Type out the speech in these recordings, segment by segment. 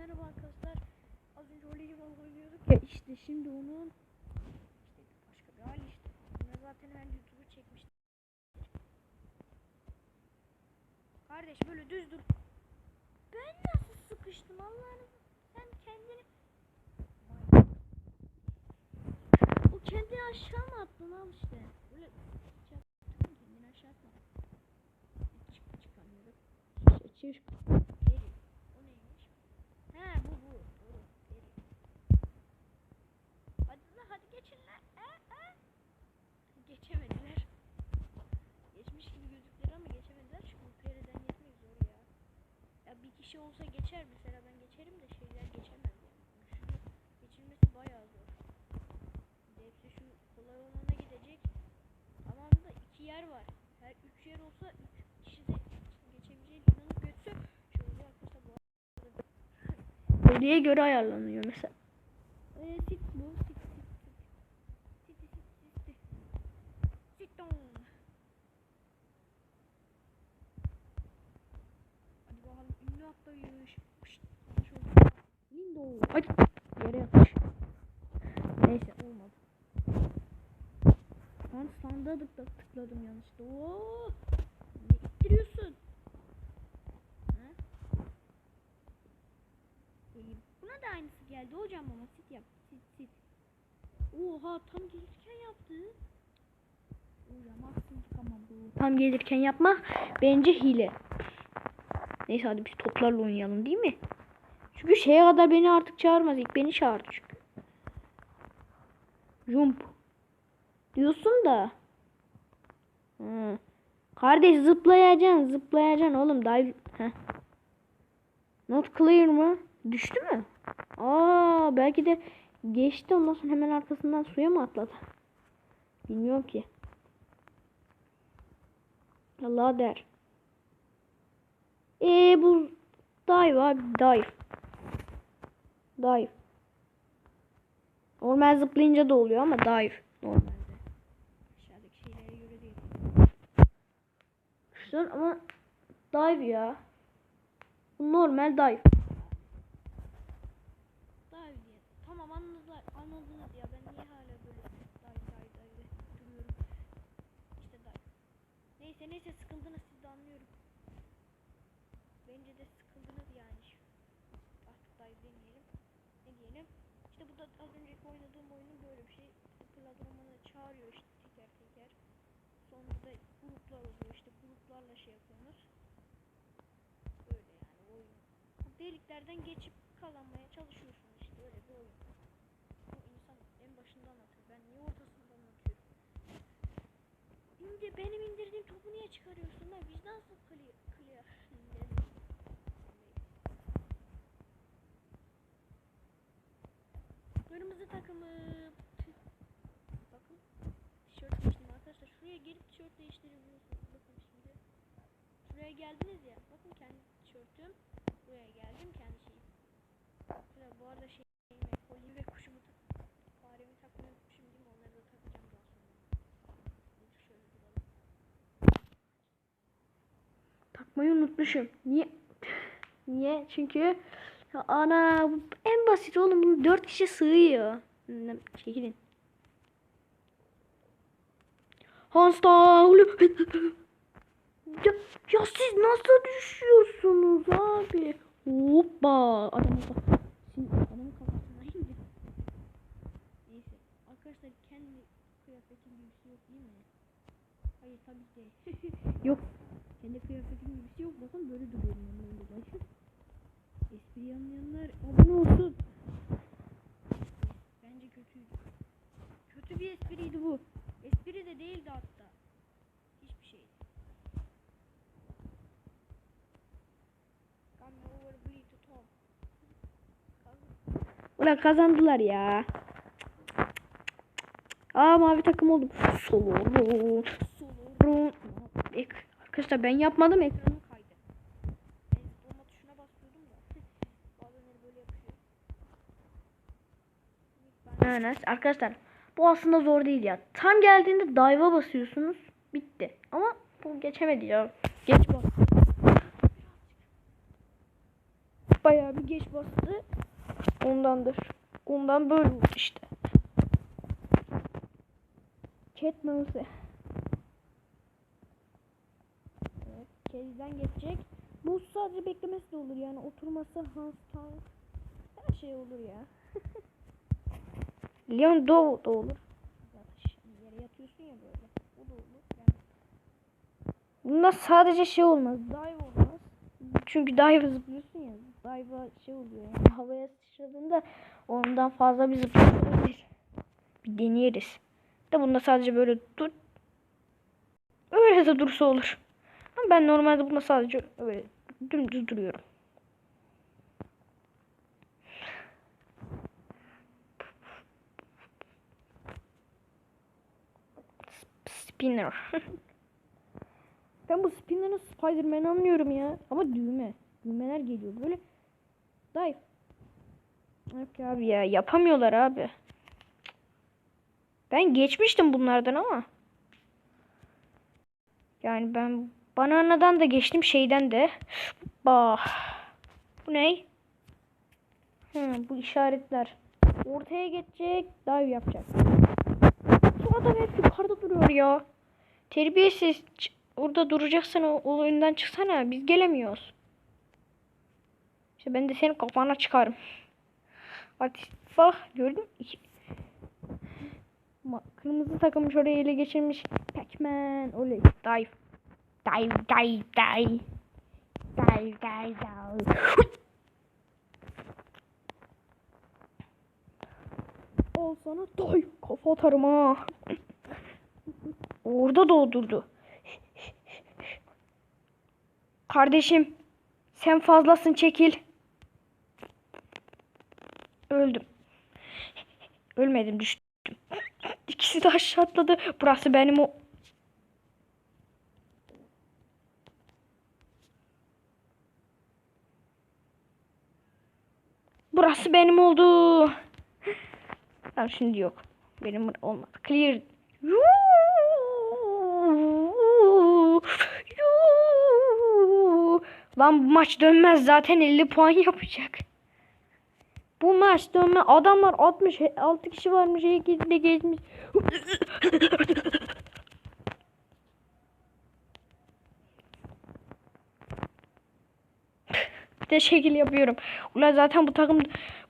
merhaba arkadaşlar. Az önce Voleybol oynuyorduk ya işte şimdi onun işte başka bir hali işte. Bunu zaten her YouTuber çekmişti. Kardeş böyle düz dur. Ben nasıl sıkıştım Allah'ım. Sen kendini O kendini aşağı mı attın al işte. Böyle yaptın, kendini aşağı atma. Çık çıkamıyorum. Çık çık. Peri. O neymiş? He bu bu. Doğru. Peri. Hadi lan hadi geçin lan. E, e. Geçemediler. Geçmiş gibi gözüktüler ama geçemediler çünkü bu periden geçmek zor ya. Ya bir kişi olsa geçer mesela ben geçerim de şeyler geçemez yani. Şunu geçilmesi bayağı zor. Hepsi şu kolay olana gidecek. Tamam da iki yer var. Her üç yer olsa üç kişi de geçebileceği inanıp şey oluyor arkadaşlar bu Bölgeye göre ayarlanıyor mesela. Ee, sit bu sit sit sit. Sit sit sit sit. Sit down. Hadi bakalım ünlü atlayış. Pışt, yanlış oldu. Windows. Ay yere yatmış. Neyse olmadı. Lan sandığa tıkla, tıkladım yanlışlıkla. Oo! Ne ittiriyorsun? Ha? Ee, buna da aynısı geldi hocam ama sit yap. Sit sit. Oha tam gelirken yaptı. Tam gelirken yapma. Bence hile. Neyse hadi biz toplarla oynayalım değil mi? Çünkü şeye kadar beni artık çağırmaz. İlk beni çağırdı çünkü. Jump. Diyorsun da. Hı. Kardeş zıplayacaksın zıplayacaksın oğlum. Dive. Not clear mı? Düştü mü? Aa belki de geçti ondan sonra hemen arkasından suya mı atladı? Bilmiyorum ki. Allah der. Ee bu dive abi dive. Dive. Normal zıplayınca da oluyor ama dive. Normalde. Aşağıdaki şeylere göre değil. Güzel ama dive ya. Normal dive. Dive. Tamam anladılar, anladınız ya. Ben niye hala böyle dive dive dive dive. Neyse neyse sıkıldınız siz de anlıyorum. Bence de sıkıldınız yani. Şu- Artık dive demeyelim. Ne diyelim? İşte bu da önceki oynadığım oyunun böyle bir şey. Platformunu çağırıyor işte teker teker. Sonra da gruplar oluyor işte gruplarla şey yapıyorsunuz. Böyle yani oyun. Deliklerden geçip kalanmaya çalışıyorsunuz işte öyle bir oyun. Bu insan en başında anlatıyor. Ben niye ortasında anlatıyorum? İndir, benim indirdiğim topu niye çıkarıyorsun lan? Vicdansız clear. clear. Kırmızı takımı. Bakın. Tişört değiştirdim arkadaşlar. Şuraya gelip tişört değiştirebiliyorsunuz. Bakın şimdi. Şuraya geldiniz ya. Bakın kendi tişörtüm. Buraya geldim kendi şeyim. Şuraya bu arada şeyimi koyayım ve kuşumu tak. Faremi takmayı unutmuşum değil mi? Onları da takacağım daha sonra. Şöyle duralım. Takmayı unutmuşum. Niye? Niye? Çünkü ana bu en basit oğlum. Bunu dört kişi sığıyor. Çekilin. Hasta. Ya, ya siz nasıl düşüyorsunuz abi? Hoppa. Adama bak. Şimdi adamın kafasına indi. Neyse. Arkadaşlar kendi kıyafetim gibisi yok değil mi? Hayır tabii ki. Yok. kendi kıyafetim gibisi yok. Bakın böyle duruyorum ben dolaşıp. Espri anlayanlar abone olsun. Bence kötüydü. Kötü bir espriydi bu. Espri de değildi hatta. Hiçbir şey. Ulan kazandılar ya. Aa mavi takım oldum. Solo. Ek- Arkadaşlar ben yapmadım ekranı. Evet arkadaşlar bu aslında zor değil ya. Tam geldiğinde dive'a basıyorsunuz. Bitti. Ama bu geçemedi ya. Geç bak. Bayağı bir geç bastı. Ondandır. Ondan böyle oldu işte. Cat mouse. Evet, kezden geçecek. Bu sadece beklemesi de olur yani oturması Hans her şey olur ya. Leon Do da olur. Yere yatıyorsun ya böyle. O da olur. Yani. Bunda sadece şey olmaz. Dive olmaz. Çünkü dive zıplıyorsun ya. Dive'a şey oluyor yani havaya sıçradığında ondan fazla bir zıplayabilir. Bir deneyeriz. De bunda sadece böyle dur. Öyle de dursa olur. Ama ben normalde bunda sadece öyle dümdüz duruyorum. Spinner. ben bu Spinner'ın Spider-Man anlıyorum ya. Ama düğme. Düğmeler geliyor böyle. Dive. Yok abi ya yapamıyorlar abi. Ben geçmiştim bunlardan ama. Yani ben bananadan da geçtim şeyden de. Bah. Bu ne? Hı, bu işaretler. Ortaya geçecek, dive yapacak. Adam hep yukarıda duruyor ya. Terbiyesiz. Orada duracaksın o, o oyundan çıksana. Biz gelemiyoruz. İşte ben de senin kafana çıkarım. Bak gördün mü? Kırmızı takım şurayı ele geçirmiş. Pac-Man. Oley. Dive. Dive, dive, dive. Dive, dive, dive. Al sana dive. Kafa atarım ha. Orada doldurdu. Kardeşim. Sen fazlasın çekil. Öldüm. Ölmedim düştüm. İkisi de aşağı atladı. Burası benim o... Burası benim oldu. Tamam şimdi yok. Benim olmadı. Clear. Lan bu maç dönmez zaten 50 puan yapacak. Bu maç dönme adamlar 66 kişi varmış ikisi de geçmiş. Bir de şekil yapıyorum. Ulan zaten bu takım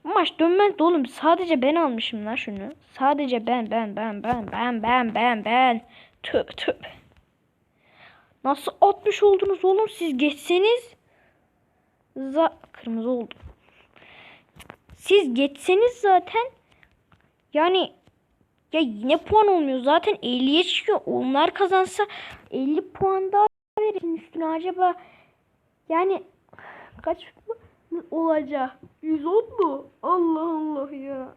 bu maç dönmez oğlum. Sadece ben almışım lan şunu. Sadece ben ben ben ben ben ben ben ben. Tüp tüp. Nasıl 60 oldunuz oğlum siz geçseniz. Za kırmızı oldu. Siz geçseniz zaten yani ya yine puan olmuyor. Zaten 50'ye çıkıyor. Onlar kazansa 50 puan daha verin üstüne acaba yani kaç olacak? 110 mu? Allah Allah ya.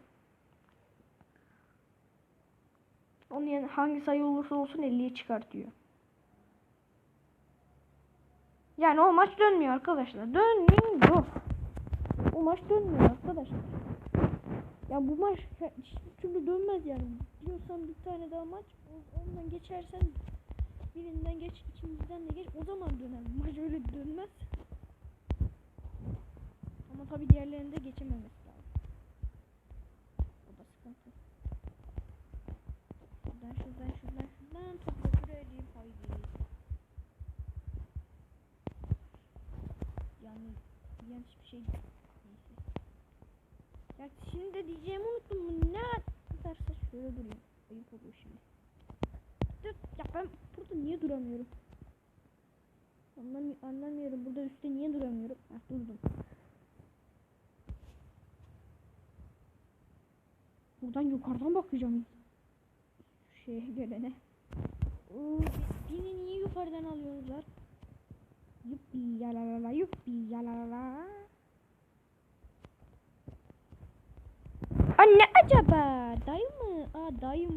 Onun yani hangi sayı olursa olsun 50'ye çıkartıyor. Yani o maç dönmüyor arkadaşlar. Dönmüyor. O maç dönmüyor arkadaşlar. Ya bu maç hiçbir türlü dönmez yani. Diyorsan bir tane daha maç ondan geçersen birinden geç ikinciden de geç o zaman döner. Maç öyle dönmez. Ama tabii diğerlerinde geçememesi lazım. O da sıkıntı. Şuradan şuradan şuradan şuradan topu diyeyim haydi. Yani yani hiçbir şey neyse. Ya şimdi de diyeceğimi unuttum. Ne derse şöyle durayım. Ayıp oluyor şimdi. Dur, ya ben burada niye duramıyorum? Anlam anlamıyorum. Burada üstte niye duramıyorum? Heh, durdum. Buradan yukarıdan bakacağım. Şeye gelene. Oo, beni niye yukarıdan alıyorlar? Yuppi yalalala yuppi yalalala. Anne acaba dayı mı? Aa dayım.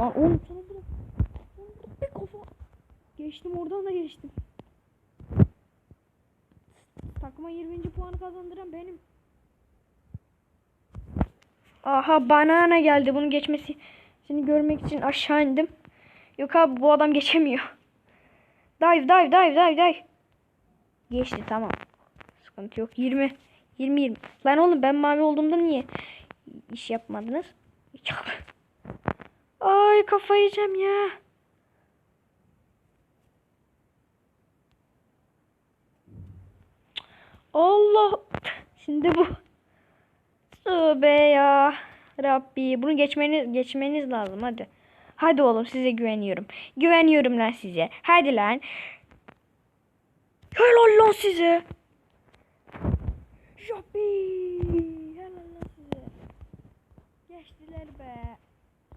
Aa oğlum sana bırak. Bir kafa. Geçtim oradan da geçtim. Takıma 20. puanı kazandıran benim. Aha banana geldi. Bunu geçmesi seni görmek için aşağı indim. Yok abi bu adam geçemiyor. Dive dive dive dive dive. Geçti tamam. Sıkıntı yok. 20. 20 20. Lan oğlum ben mavi olduğumda niye iş yapmadınız? Ay kafayı yiyeceğim ya. Allah. Şimdi bu. Tövbe ya. Rabbi. Bunu geçmeniz, geçmeniz lazım hadi. Hadi oğlum size güveniyorum. Güveniyorum lan size. Hadi lan. Helal lan size. Rabbi. Helal lan size. Geçtiler be.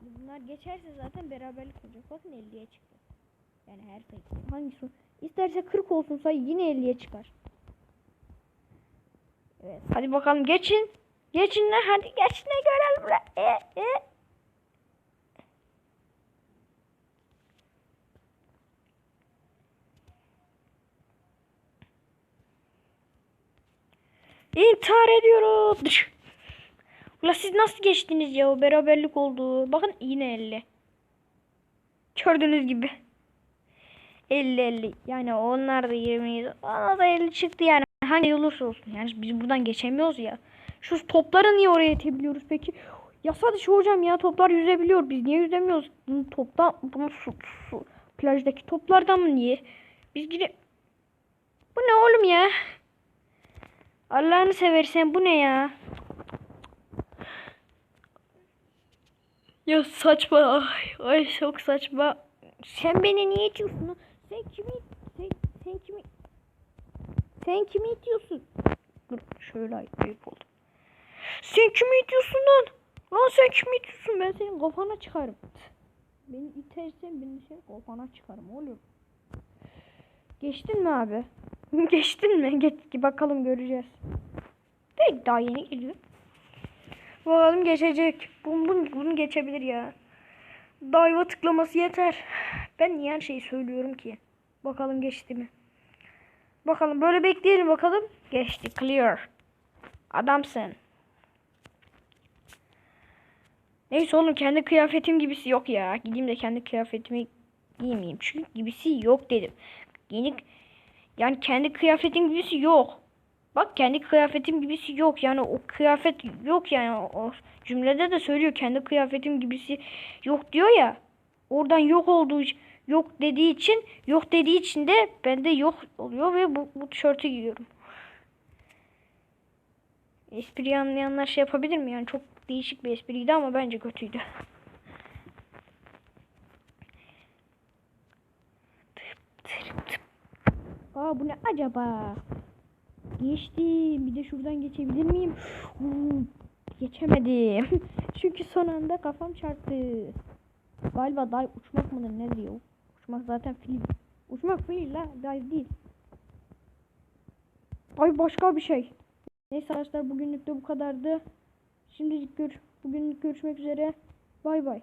Bunlar geçerse zaten beraberlik olacak. Bakın 50'ye çıktı. Yani her sayı. Hangisi? İsterse 40 olsun sayı yine 50'ye çıkar. Evet. Hadi bakalım geçin. Geçin lan hadi geçin de görelim. E, e. İntihar ediyorum. Ula siz nasıl geçtiniz ya? O beraberlik oldu. Bakın yine 50. Gördüğünüz gibi. 50 50. Yani onlar da 20 Ona da 50 çıktı yani. Hangi olursa olsun. Yani biz buradan geçemiyoruz ya. Şu topları niye oraya itebiliyoruz peki? Yasa dışı hocam ya toplar yüzebiliyor. Biz niye yüzemiyoruz? Bunu toptan bunu su, su plajdaki toplardan mı niye? Biz gire Bu ne oğlum ya? Allah'ını seversen bu ne ya? Ya saçma. Ay, ay çok saçma. Sen beni niye itiyorsun? Sen kimi sen, sen kimi sen kimi itiyorsun? Dur şöyle ayıp oldu. Sen kimi itiyorsun lan? Lan sen kimi itiyorsun? Ben senin kafana çıkarım. Beni itersen ben de senin kafana çıkarım oğlum. Geçtin mi abi? Geçtin mi? Geç bakalım göreceğiz. Pek daha yeni geliyor. Bakalım geçecek. Bunu, bunu, bunu geçebilir ya. Dive'a tıklaması yeter. Ben niye her şeyi söylüyorum ki? Bakalım geçti mi? Bakalım böyle bekleyelim bakalım. Geçti. Clear. Adamsın. Neyse oğlum kendi kıyafetim gibisi yok ya. Gideyim de kendi kıyafetimi giymeyeyim. Çünkü gibisi yok dedim. Yeni yani kendi kıyafetim gibisi yok. Bak kendi kıyafetim gibisi yok. Yani o kıyafet yok yani o cümlede de söylüyor kendi kıyafetim gibisi yok diyor ya. Oradan yok olduğu yok dediği için yok dediği için de bende yok oluyor ve bu, bu tişörtü giyiyorum. Espriyi anlayanlar şey yapabilir mi? Yani çok değişik bir espriydi ama bence kötüydü. Aa bu ne acaba? Geçtim. Bir de şuradan geçebilir miyim? Huu, geçemedim. Çünkü son anda kafam çarptı. Galiba day uçmak mıdır ne diyor? Uçmak zaten fil. Uçmak fil la dive değil. Ay başka bir şey. Neyse arkadaşlar bugünlük de bu kadardı. Şimdilik gör bugünlük görüşmek üzere. Bay bay.